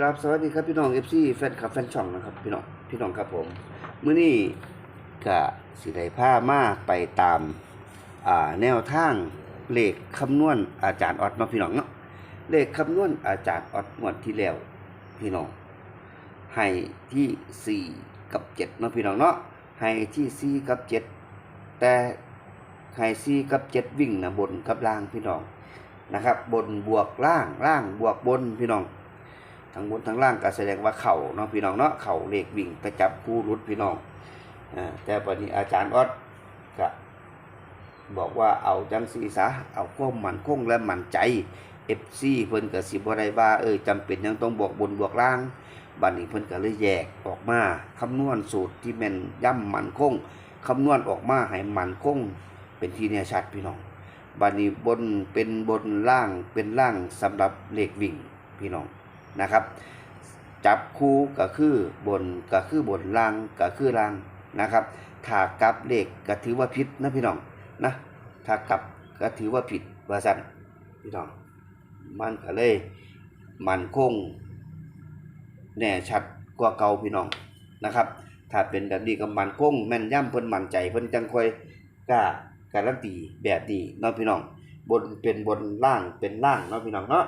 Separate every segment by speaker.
Speaker 1: กราบสวัสดีครับพี่น้องเอฟซีแฟนคลับแฟนช่องนะครับพี่น้องพี่น้องครับผมมื้อนี้ก็สิได้พามาไปตามอ่าแนวทางเลขคำนวณอาจารย์ออดเนาพี่น้องเนาะเลขคำนวณอาจารย์ออดงวดที่แล้วพี่น้องให้ที่4กับ7เนาะพี่น้องเนาะให้ที่4กับ7แต่ให้4กับ7วิ่งนะบนกับล่างพี่น้องนะครับ บนบวกล่างล่างบวกบนพี่น้อง ทั้งบนทั้งล่างก็แสดงว่าเข่าเนาะพี่น้องเนาะเข่าเลขวิ่งไปจับคู่รุดพี่น้องอ่าแต่ปัจนี้อาจารย์ออดก็บอกว่าเอาจังสีซะเอาความมันคงและมันใจเอฟซีเพิ่นก็สิบ่ได้าเออจำเป็นยังต้องบวกบนบวกล่างบัดนี้เพิ่นก็เลยแยกออกมาคำนวณสูตรที่แม่นย่ำมันคงคำนวณออกมาให้มันคงเป็นที่แน่ชัดพี่น้องบัดนี้บนเป็นบนล่างเป็นล่างสำหรับเลขวิ่งพี่น้อง นะครับ จับคู่ก็คือบนก็คือบนล่างก็คือล่างนะครับถ้ากับเลขก็ถือว่าผิดนะพี่น้องนะถ้ากับก็ถือว่าผิดว่าสั่นพี่น้องมันก็เลยมันคงแน่ชัดกว่าเก่าพี่น้องนะครับ ถ้าเป็นแบบนี้ก็มันคงแม่นย่ำเพิ่นมั่นใจเพิ่นจังคอยกล้าการันตีแบบนี้เนาะพี่น้องบนเป็นบนล่างเป็นล่างเนาะพี่น้องเนาะ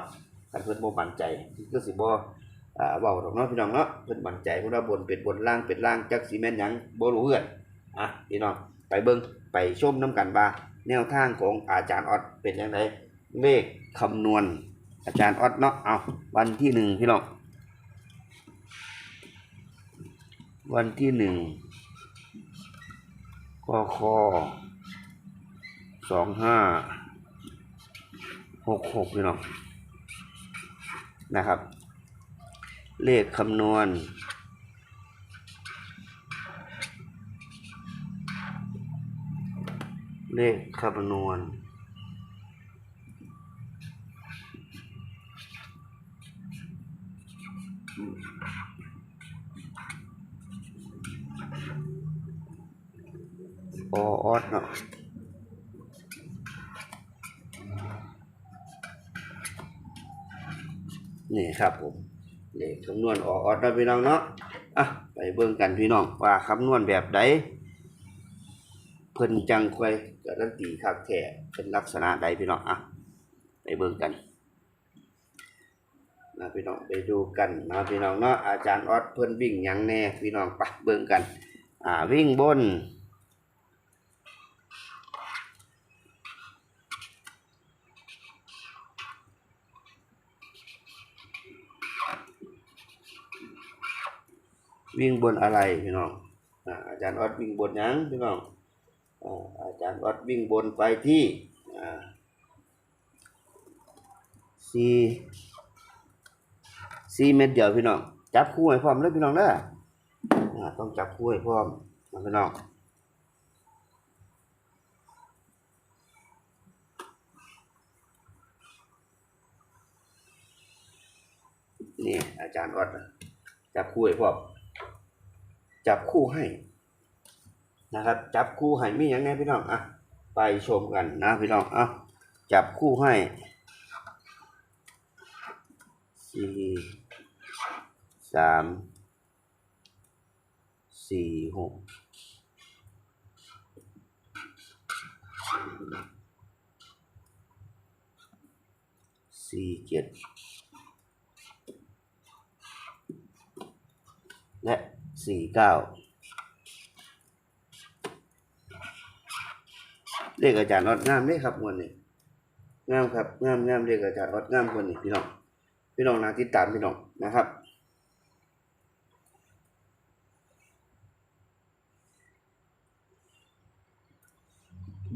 Speaker 1: คันเพิ่นบ่มั่นใจก็สิบ่อ่าเว้าดอกเนาะพี่น้องเนาะเพิ่นมั่นใจเพิ่นว่าบนเป็นบนล่างเป็นล่างจักสิแม่นหยังบ่รู้เฮือนอะพี่น้องไปเบิ่งไปชมนํกันว่าแนวทางของอาจารย์ออดเป็นจังไดเลขคำนวณ อาจารย์ออดเนาะเอาวันที่หนึ่งพี่น้องวันที่หนึ่งกคสองห้าหกหกพี่น้อง นะครับ เลขคำนวณ เลขคำนวณอออดเนาะ นี่ครับผมเลขคำนวณออกออดนะพี่น้องเนาะอะไปเบิ่งกันพี่น้องว่าคำนวณแบบใดเพิ่นจังค่อยการันตีคักแท้เป็นลักษณะใดพี่น้องอะไปเบิ่งกันนะพี่น้องไปดูกันนะพี่น้องเนาะอาจารย์ออดเพิ่นวิ่งยังแน่พี่น้องไปเบิ่งกัน อ่าวิ่งบน วิ่งบนอะไรพี่น้องอาจารย์ออดวิ่งบนยังพี่น้องอาจารย์ออดวิ่งบนไปที่อ่าสี่สี่เม็ดเดียวพี่น้องจับคู่ให้พร้อมเลยพี่น้องเด้อต้องจับคู่ให้พร้อมพี่น้องนี่อาจารย์ออดจับคู่ให้พร้อม จับคู่ให้นะครับ จับคู่ให้มีอย่างไงพี่น้องอะไปชมกันนะพี่น้องอะจับคู่ให้สี่สามสี่หกสี่เจ็ด และ สี่เก้าเลขอาจารย์อดงามเลยครับมวนนี้งามครับงามงามเลขอาจารย์อดงามคนนี้พี่น้องพี่น้องนาติดตามพี่น้องนะครับ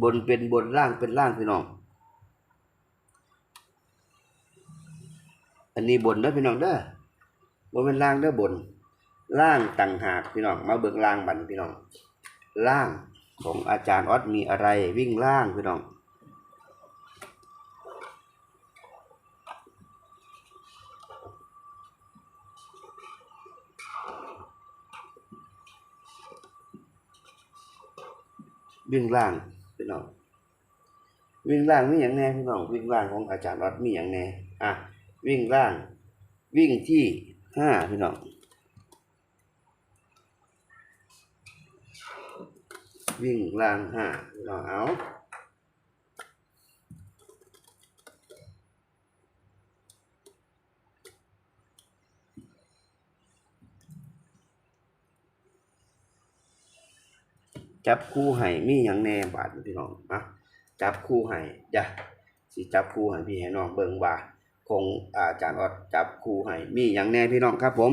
Speaker 1: บนเป็นบนล่างเป็นล่างพี่น้อง อันนี้บนเด้อพี่น้องเด้อ บนเป็นล่างเด้อบน ล่างต่างหากพี่น้อง มาเบิ่งล่างบันพี่น้อง ล่างของอาจารย์ออดมีอะไรวิ่งล่างพี่น้องวิ่งล่างพี่น้องวิ่งล่างมีอย่างแน่พี่น้องวิ่งล่างของอาจารย์ออดมีอย่างแน่อะวิ่งล่าง วิ่งที่ห้าพี่น้อง วิ่งล่างห้าพี่น้องเอาจับคู่ให้มีหยังแน่บาดนี้พี่น้องอะจับคู่ให้จ้ะสิจับคู่ให้พี่ให้น้องเบิ่งว่าคงอาจารย์ออดจับคู่ให้มีหยังแน่พี่น้องครับผม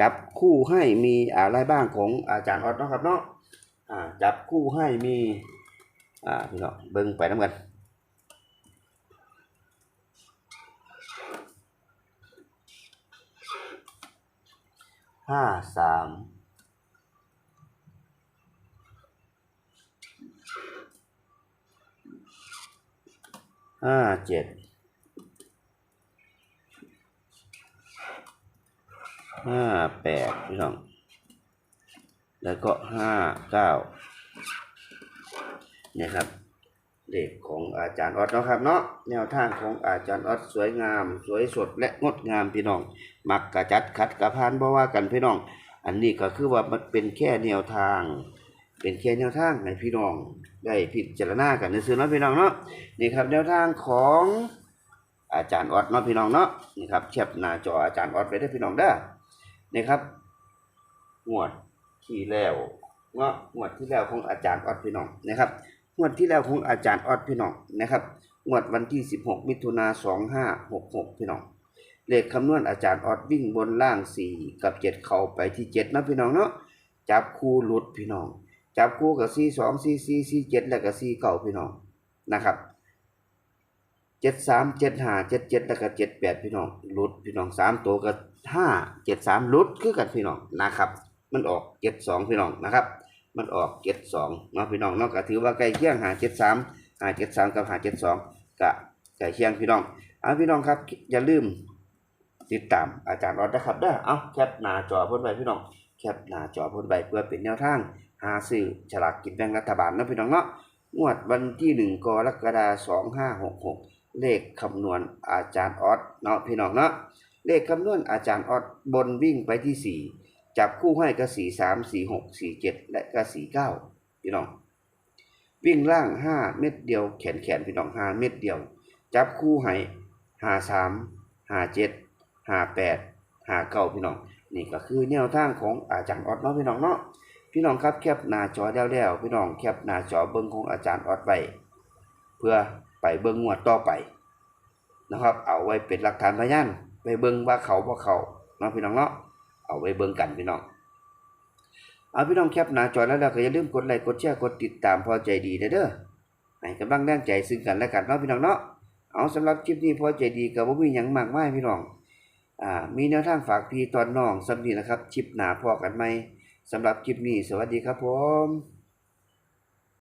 Speaker 1: จับคู่ให้มีอะไรบ้างของอาจารย์ออดเนาะครับเนาะ อ่าจับคู่ให้มีอ่าพี่น้องเบิ่งไปนํกันห้าสามห้าเจ็ดห้าแปดพี่น้อง แล้วก็ห้าเก้าเนี่ยครับเลขของอาจารย์ออดเนาะครับเนาะแนวทางของอาจารย์ออดสวยงาม สวยสดและงดงามพี่น้อง มักกระจัดขัดกระพานเพราะว่ากันพี่น้อง อันนี้ก็คือว่ามันเป็นแค่แนวทาง เป็นแค่แนวทางให้พี่น้องได้พิจารณากันในซื้อเนาะพี่น้องเนาะนี่ครับแนวทางของอาจารย์ออดเนาะพี่น้องเนาะนี่ครับแคปหน้าจออาจารย์ออดไว้ได้พี่น้องเด้นี่ครับงวด ที่แล้วเนาะงวดที่แล้วของอาจารย์ออดพี่น้องนะครับงวดที่แล้วของอาจารย์ออดพี่น้องนะครับงวดวันที่ 16 มิถุนา2566 พี่น้องเลขคำนวณอาจารย์ออดวิ่งบนล่าง 4 กับ 7 เข้าไปที่ 7 นะพี่น้องเนาะจับคู่หลุดพี่น้อง จับคู่กับ 4 2 4 4 4 7 แล้วก็4เก่าพี่น้องนะครับ7 3 7 5 7 7แล้วก็7 8พี่น้องหลุดพี่น้อง3ตัวก็5 7 3หลุดคือกันพี่น้องนะครับ มันออก7 2พี่น้องนะครับ มันออก7 2เนาะพี่น้องเนาะก็ถือว่าใกล้เคียงหา7 3หา7 3กับหา7 2ก็ใกล้เคียงพี่น้องเอาพี่น้องครับอย่าลืมติดตามอาจารย์รอดนะครับเด้อเอาแคปหน้าจอพิ่นไว้พี่น้องแคปหน้าจอพิ่นไว้เพื่อเป็นแนวทางหาซื้อฉลากกินแบ่งรัฐบาลเนาะพี่น้องเนาะงวดวันที่1กรกฎาคม2566เลขคำนวณอาจารย์ออสเนาะพี่น้องเนาะเลขคำนวณอาจารย์ออสบนวิ่งไปที่4 จับคู่ให้ก็4 3 4 6 4 7และก็4 9พี่น้อง วิ่งล่าง5เม็ดเดียวแขนแขนพี่น้อง5เม็ดเดียว จับคู่ให้5 3 5 7ห้าแปดห้าเก้าพี่น้อง นี่ก็คือแนวทางของอาจารย์ออดเนาะพี่น้องเนาะพี่น้องครับแคปหน้าจอแล้วแล้วพี่น้องแคปหน้าจอเบิ้งของอาจารย์ออดไว้เพื่อไปเบิ้งงวดต่อไปนะครับ เอาไว้เป็นหลักฐานพยานไปเบิ้งว่าเขาบ่เขาเนาะพี่น้องเนาะ เอาไว้เบิ้งกันพี่น้องเอาพี่น้องแคปหน้าจอแล้วเราก็อย่าลืมกดไลค์กดแชร์กดติดตามพอใจดีเด้อเด้อให้กำลังแรงใจซึ่งกันและกันเนาะพี่น้องเนาะเอาสำหรับคลิปนี้พอใจดีกับ่มีอยังมากมายพี่น้องอ่ามีแนวทางฝากพี่ตอนน้องสำนีนะครับคลิปหนาพอกันไหมสำหรับคลิปนี้สวัสดีครับผม